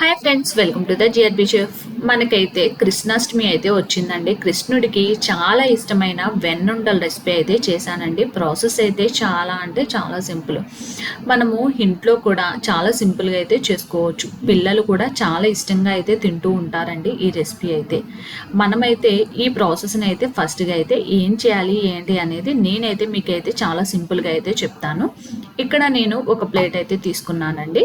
Hi friends welcome to the GRB chef మనకైతే కృష్ణాష్టమి అయితే వచ్చిందండి. కృష్ణుడికి చాలా ఇష్టమైన వెన్నుండల రెసిపీ అయితే చేశానండి. ప్రాసెస్ అయితే చాలా అంటే చాలా సింపుల్ మనము ఇంట్లో కూడా చాలా సింపుల్గా అయితే చేసుకోవచ్చు. పిల్లలు కూడా చాలా ఇష్టంగా అయితే తింటూ ఉంటారండి ఈ రెసిపీ అయితే. మనమైతే ఈ ప్రాసెస్ని అయితే ఫస్ట్గా అయితే ఏం చేయాలి ఏంటి అనేది నేనైతే మీకైతే చాలా సింపుల్గా అయితే చెప్తాను. ఇక్కడ నేను ఒక ప్లేట్ అయితే తీసుకున్నానండి.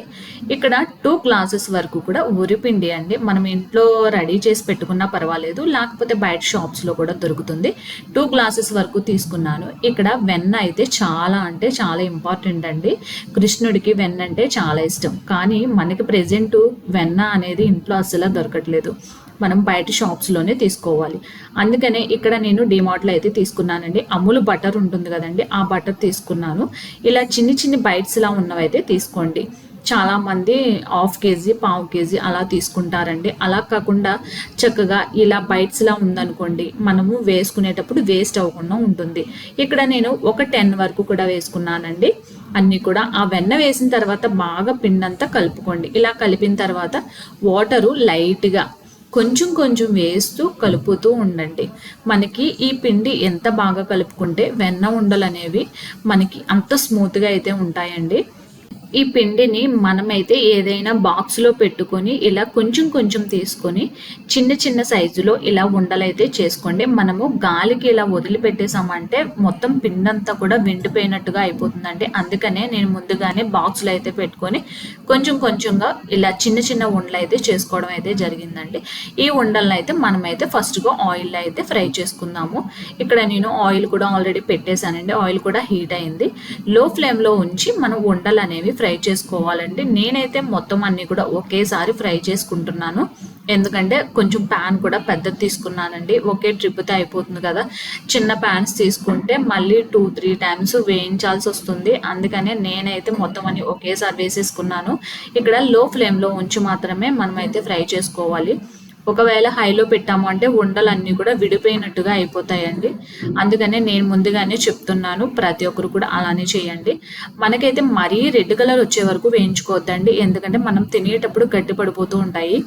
ఇక్కడ టూ గ్లాసెస్ వరకు కూడా ఉరిపిండి అండి. మనం ఇంట్లో రెడీ చేసి పెట్టుకున్నా పర్వాలేదు. లేకపోతే బయట షాప్స్లో కూడా దొరుకుతుంది. టూ గ్లాసెస్ వరకు తీసుకున్నాను. ఇక్కడ వెన్న అయితే చాలా అంటే చాలా ఇంపార్టెంట్ అండి. కృష్ణుడికి వెన్న అంటే చాలా ఇష్టం. కానీ మనకి ప్రెజెంట్ వెన్న అనేది ఇంట్లో అసలు దొరకట్లేదు. మనం బయట షాప్స్లోనే తీసుకోవాలి. అందుకనే ఇక్కడ నేను డిమార్ట్లో అయితే తీసుకున్నానండి. అమూల్ బటర్ ఉంటుంది కదండి. ఆ బటర్ తీసుకున్నాను. ఇలా చిన్ని చిన్ని బైట్స్లా ఉన్నవైతే తీసుకోండి. చాలా మంది హాఫ్ కేజీ పావు కేజీ అలా తీసుకుంటారండి. అలా కాకుండా చక్కగా ఇలా బైట్స్లా ఉందనుకోండి మనము వేసుకునేటప్పుడు వేస్ట్ అవ్వకుండా ఉంటుంది. ఇక్కడ నేను ఒక టెన్ వరకు కూడా వేసుకున్నానండి. అన్నీ కూడా ఆ వెన్న వేసిన తర్వాత బాగా పిండంతా కలుపుకోండి. ఇలా కలిపిన తర్వాత వాటరు లైట్గా కొంచెం కొంచెం వేస్తూ కలుపుతూ ఉండండి. మనకి ఈ పిండి ఎంత బాగా కలుపుకుంటే వెన్న ఉండలు అనేవి మనకి అంత స్మూత్గా అయితే ఉంటాయండి. ఈ పిండిని మనమైతే ఏదైనా బాక్స్లో పెట్టుకొని ఇలా కొంచెం కొంచెం తీసుకొని చిన్న చిన్న సైజులో ఇలా ఉండలైతే చేసుకోండి. మనము గాలికి ఇలా వదిలిపెట్టేసామంటే మొత్తం పిండి అంతా కూడా వెండిపోయినట్టుగా అయిపోతుందండి. అందుకనే నేను ముందుగానే బాక్స్లో అయితే పెట్టుకొని కొంచెం కొంచెంగా ఇలా చిన్న చిన్న ఉండలు అయితే చేసుకోవడం అయితే జరిగిందండి. ఈ ఉండలను అయితే మనమైతే ఫస్ట్గా ఆయిల్ అయితే ఫ్రై చేసుకుందాము. ఇక్కడ నేను ఆయిల్ కూడా ఆల్రెడీ పెట్టేశానండి. ఆయిల్ కూడా హీట్ అయింది. లో ఫ్లేమ్లో ఉంచి మనం ఉండలు అనేవి ఫ్రై చేసుకోవాలండి. నేనైతే మొత్తం అన్ని కూడా ఒకేసారి ఫ్రై చేసుకుంటున్నాను. ఎందుకంటే కొంచెం ప్యాన్ కూడా పెద్దది తీసుకున్నానండి. ఒకే ట్రిప్తో అయిపోతుంది కదా. చిన్న ప్యాన్స్ తీసుకుంటే మళ్ళీ టూ త్రీ టైమ్స్ వేయించాల్సి వస్తుంది. అందుకనే నేనైతే మొత్తం అన్ని ఒకేసారి వేసేసుకున్నాను. ఇక్కడ లో ఫ్లేమ్లో ఉంచి మాత్రమే మనమైతే ఫ్రై చేసుకోవాలి. ఒకవేళ హైలో పెట్టాము అంటే ఉండలన్నీ కూడా విడిపోయినట్టుగా అయిపోతాయండి. అందుకనే నేను ముందుగానే చెప్తున్నాను ప్రతి ఒక్కరు కూడా అలానే చేయండి. మనకైతే మరీ రెడ్ కలర్ వచ్చే వరకు వేయించుకోవద్దండి. ఎందుకంటే మనం తినేటప్పుడు గట్టి పడిపోతూ ఉంటాయి.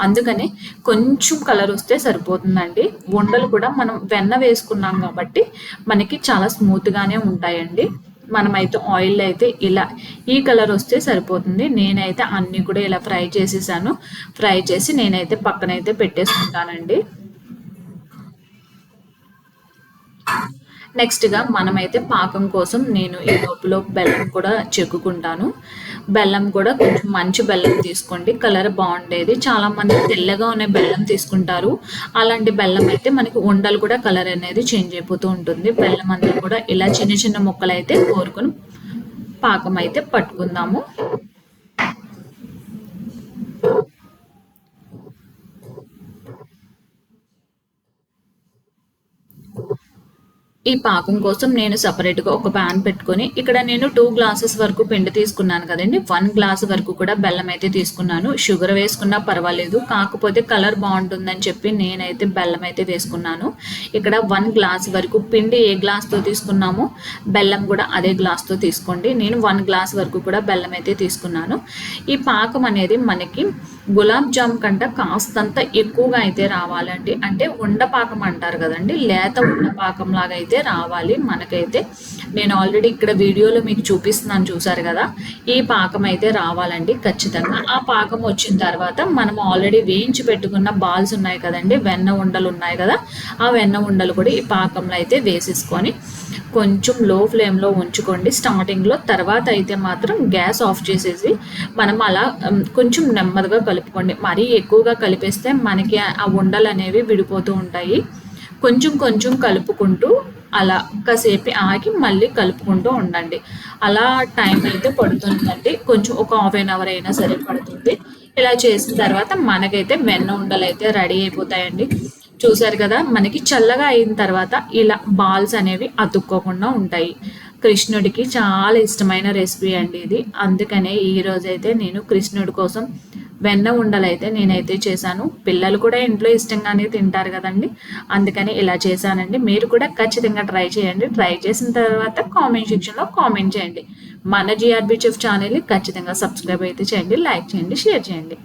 అందుకని కొంచెం కలర్ వస్తే సరిపోతుందండి. ఉండలు కూడా మనం వెన్న వేసుకున్నాం కాబట్టి మనకి చాలా స్మూత్గానే ఉంటాయండి. మనమైతే ఆయిల్ అయితే ఇలా ఈ కలర్ వస్తే సరిపోతుంది. నేనైతే అన్నీ కూడా ఇలా ఫ్రై చేసేసాను. ఫ్రై చేసి నేనైతే పక్కనైతే పెట్టేసుకుంటానండి. నెక్స్ట్గా మనమైతే పాకం కోసం నేను ఈ లోపల బెల్లం కూడా చెక్కుకుంటాను. బెల్లం కూడా కొంచెం మంచి బెల్లం తీసుకోండి. కలర్ బాగుండేది. చాలా మంది తెల్లగా ఉన్న బెల్లం తీసుకుంటారు. అలాంటి బెల్లం అయితే మనకి ఉండలు కూడా కలర్ అనేది చేంజ్ అయిపోతూ ఉంటుంది. బెల్లం అంతా కూడా ఇలా చిన్న చిన్న ముక్కలు అయితే కోరుకొని పాకం అయితే పట్టుకుందాము. ఈ పాకం కోసం నేను సపరేట్గా ఒక ప్యాన్ పెట్టుకొని ఇక్కడ నేను టూ గ్లాసెస్ వరకు పిండి తీసుకున్నాను కదండి. వన్ గ్లాస్ వరకు కూడా బెల్లం అయితే తీసుకున్నాను. షుగర్ వేసుకున్నా పర్వాలేదు. కాకపోతే కలర్ బాగుంటుందని చెప్పి నేనైతే బెల్లం అయితే వేసుకున్నాను. ఇక్కడ వన్ గ్లాస్ వరకు పిండి ఏ గ్లాస్తో తీసుకున్నామో బెల్లం కూడా అదే గ్లాస్తో తీసుకోండి. నేను వన్ గ్లాస్ వరకు కూడా బెల్లం అయితే తీసుకున్నాను. ఈ పాకం అనేది మనకి గులాబ్ జామ్ కంట కాస్తంత ఎక్కువగా అయితే రావాలండి. అంటే ఉండపాకం అంటారు కదండి లేత ఉండపాకం లాగా అయితే రావాలి మనకైతే. నేను ఆల్రెడీ ఇక్కడ వీడియోలో మీకు చూపిస్తున్నాను చూసారు కదా ఈ పాకం అయితే రావాలండి ఖచ్చితంగా. ఆ పాకం వచ్చిన తర్వాత మనం ఆల్రెడీ వేయించి పెట్టుకున్న బాల్స్ ఉన్నాయి కదండి వెన్న ఉండలు ఉన్నాయి కదా ఆ వెన్న ఉండలు కూడా ఈ పాకంలో అయితే వేసేసుకొని కొంచెం లో ఫ్లేమ్లో ఉంచుకోండి స్టార్టింగ్లో తర్వాత అయితే మాత్రం గ్యాస్ ఆఫ్ చేసేసి మనం అలా కొంచెం నెమ్మదిగా కలుపుకోండి. మరీ ఎక్కువగా కలిపేస్తే మనకి ఆ ఉండలు అనేవి విడిపోతూ ఉంటాయి. కొంచెం కొంచెం కలుపుకుంటూ అలా కాసేపు ఆగి మళ్ళీ కలుపుకుంటూ ఉండండి. అలా టైం అయితే పడుతుందండి. కొంచెం ఒక హాఫ్ అన్ అవర్ అయినా సరే పడుతుంది. ఇలా చేసిన తర్వాత మనకైతే వెన్న ఉండలు అయితే రెడీ అయిపోతాయండి. చూసారు కదా మనకి చల్లగా అయిన తర్వాత ఇలా బాల్స్ అనేవి అతుక్కోకుండా ఉంటాయి. కృష్ణుడికి చాలా ఇష్టమైన రెసిపీ అండి ఇది. అందుకనే ఈ రోజైతే నేను కృష్ణుడి కోసం వెన్న ఉండలైతే నేనైతే చేశాను. పిల్లలు కూడా ఇంట్లో ఇష్టంగానే తింటారు కదండి. అందుకని ఇలా చేశానండి. మీరు కూడా ఖచ్చితంగా ట్రై చేయండి. ట్రై చేసిన తర్వాత కామెంట్ సెక్షన్లో కామెంట్ చేయండి. మన జిఆర్బి చెఫ్ ఛానల్ని ఖచ్చితంగా సబ్స్క్రైబ్ అయితే చేయండి లైక్ చేయండి షేర్ చేయండి.